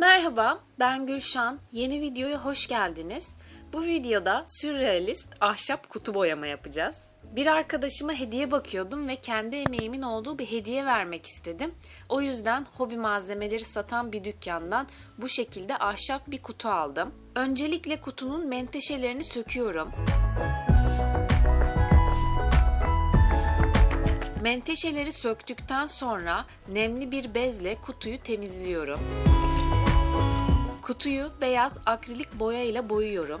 Merhaba, ben Gülşan. Yeni videoya hoş geldiniz. Bu videoda sürrealist ahşap kutu boyama yapacağız. Bir arkadaşıma hediye bakıyordum ve kendi emeğimin olduğu bir hediye vermek istedim. O yüzden hobi malzemeleri satan bir dükkandan bu şekilde ahşap bir kutu aldım. Öncelikle kutunun menteşelerini söküyorum. Menteşeleri söktükten sonra nemli bir bezle kutuyu temizliyorum. Kutuyu beyaz akrilik boya ile boyuyorum.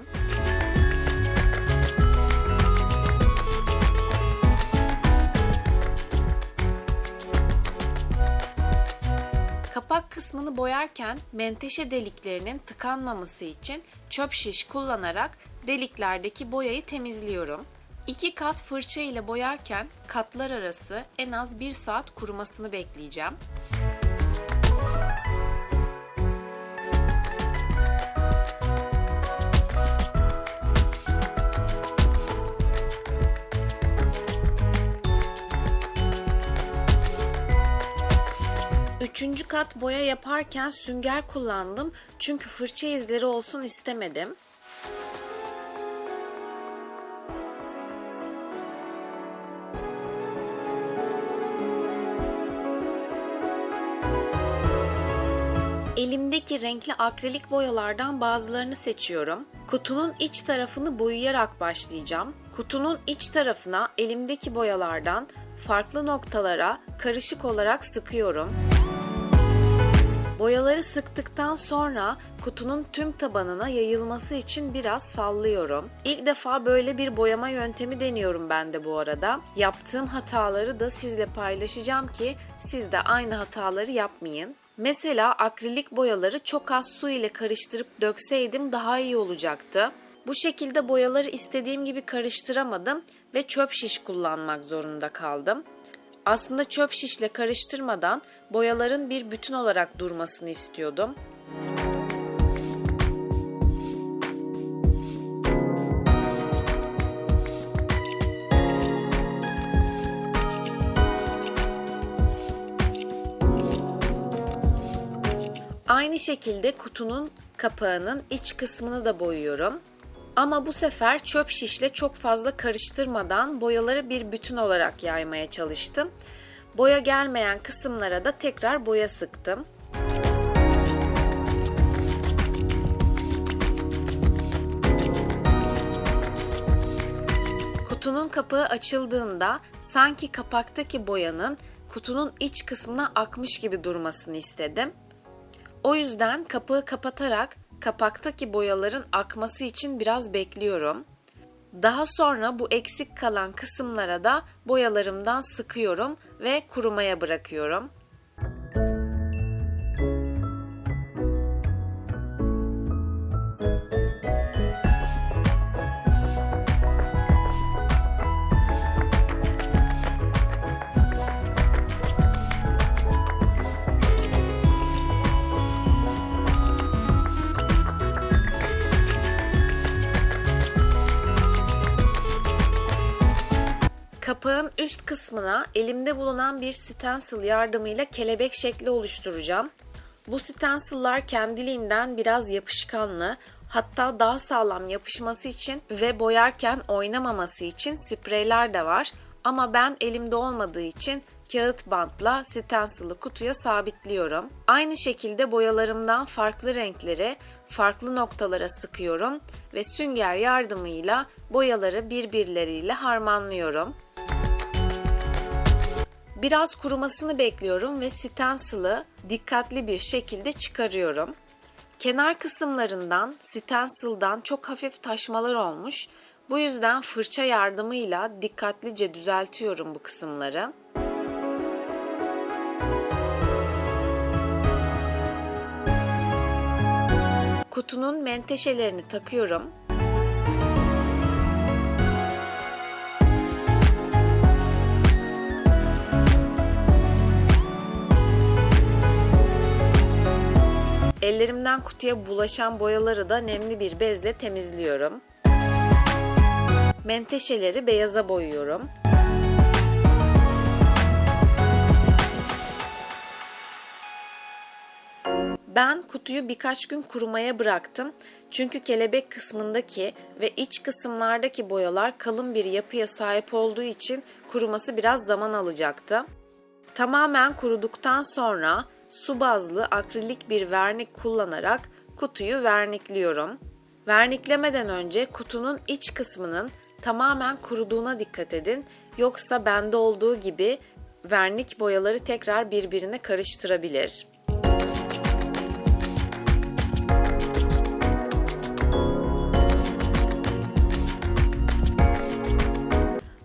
Kapak kısmını boyarken menteşe deliklerinin tıkanmaması için çöp şiş kullanarak deliklerdeki boyayı temizliyorum. İki kat fırça ile boyarken katlar arası en az 1 saat kurumasını bekleyeceğim. Üçüncü kat boya yaparken sünger kullandım çünkü fırça izleri olsun istemedim. Elimdeki renkli akrilik boyalardan bazılarını seçiyorum. Kutunun iç tarafını boyayarak başlayacağım. Kutunun iç tarafına elimdeki boyalardan farklı noktalara karışık olarak sıkıyorum. Boyaları sıktıktan sonra kutunun tüm tabanına yayılması için biraz sallıyorum. İlk defa böyle bir boyama yöntemi deniyorum ben de bu arada. Yaptığım hataları da sizle paylaşacağım ki siz de aynı hataları yapmayın. Mesela akrilik boyaları çok az su ile karıştırıp dökseydim daha iyi olacaktı. Bu şekilde boyaları istediğim gibi karıştıramadım ve çöp şiş kullanmak zorunda kaldım. Aslında çöp şişle karıştırmadan boyaların bir bütün olarak durmasını istiyordum. Aynı şekilde kutunun kapağının iç kısmını da boyuyorum. Ama bu sefer çöp şişle çok fazla karıştırmadan boyaları bir bütün olarak yaymaya çalıştım. Boya gelmeyen kısımlara da tekrar boya sıktım. Kutunun kapağı açıldığında sanki kapaktaki boyanın kutunun iç kısmına akmış gibi durmasını istedim. O yüzden kapağı kapatarak kapaktaki boyaların akması için biraz bekliyorum. Daha sonra bu eksik kalan kısımlara da boyalarımdan sıkıyorum ve kurumaya bırakıyorum. Kapağın üst kısmına elimde bulunan bir stencil yardımıyla kelebek şekli oluşturacağım. Bu stencil'lar kendiliğinden biraz yapışkanlı, hatta daha sağlam yapışması için ve boyarken oynamaması için spreyler de var. Ama ben elimde olmadığı için kağıt bantla stencil'ı kutuya sabitliyorum. Aynı şekilde boyalarımdan farklı renkleri farklı noktalara sıkıyorum ve sünger yardımıyla boyaları birbirleriyle harmanlıyorum. Biraz kurumasını bekliyorum ve stencil'ı dikkatli bir şekilde çıkarıyorum. Kenar kısımlarından stencil'dan çok hafif taşmalar olmuş. Bu yüzden fırça yardımıyla dikkatlice düzeltiyorum bu kısımları. Kutunun menteşelerini takıyorum. Ellerimden kutuya bulaşan boyaları da nemli bir bezle temizliyorum. Menteşeleri beyaza boyuyorum. Ben kutuyu birkaç gün kurumaya bıraktım. Çünkü kelebek kısmındaki ve iç kısımlardaki boyalar kalın bir yapıya sahip olduğu için kuruması biraz zaman alacaktı. Tamamen kuruduktan sonra su bazlı akrilik bir vernik kullanarak kutuyu vernikliyorum. Verniklemeden önce kutunun iç kısmının tamamen kuruduğuna dikkat edin. Yoksa bende olduğu gibi vernik boyaları tekrar birbirine karıştırabilir.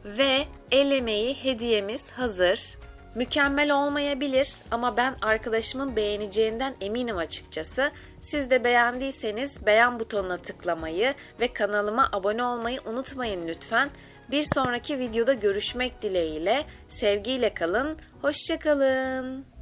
Ve el emeği hediyemiz hazır. Mükemmel olmayabilir ama ben arkadaşımın beğeneceğinden eminim açıkçası. Siz de beğendiyseniz beğen butonuna tıklamayı ve kanalıma abone olmayı unutmayın lütfen. Bir sonraki videoda görüşmek dileğiyle sevgiyle kalın, hoşçakalın.